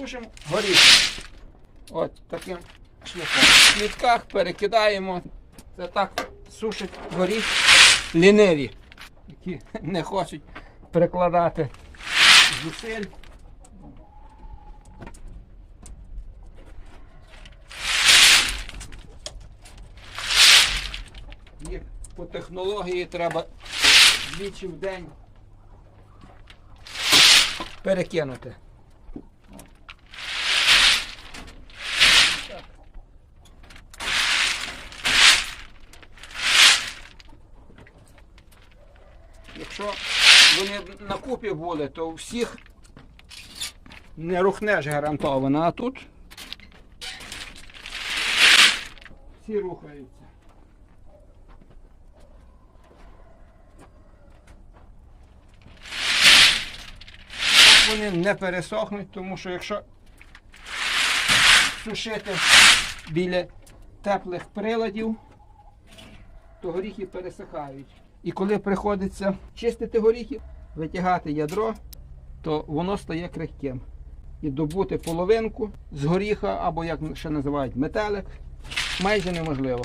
Сушимо горіхи. От таким шляхом. В клітках перекидаємо. Це так сушить горіх ліниві, які не хочуть прикладати зусиль. По технології треба двічі в день перекинути. Якщо вони на купі були, то всіх не рухнеш гарантовано, а тут всі рухаються. Вони не пересохнуть, тому що якщо сушити біля теплих приладів, то горіхи пересихають. І коли приходиться чистити горіхи, витягати ядро, то воно стає крихким. І добути половинку з горіха, або як ще називають метелик, майже неможливо.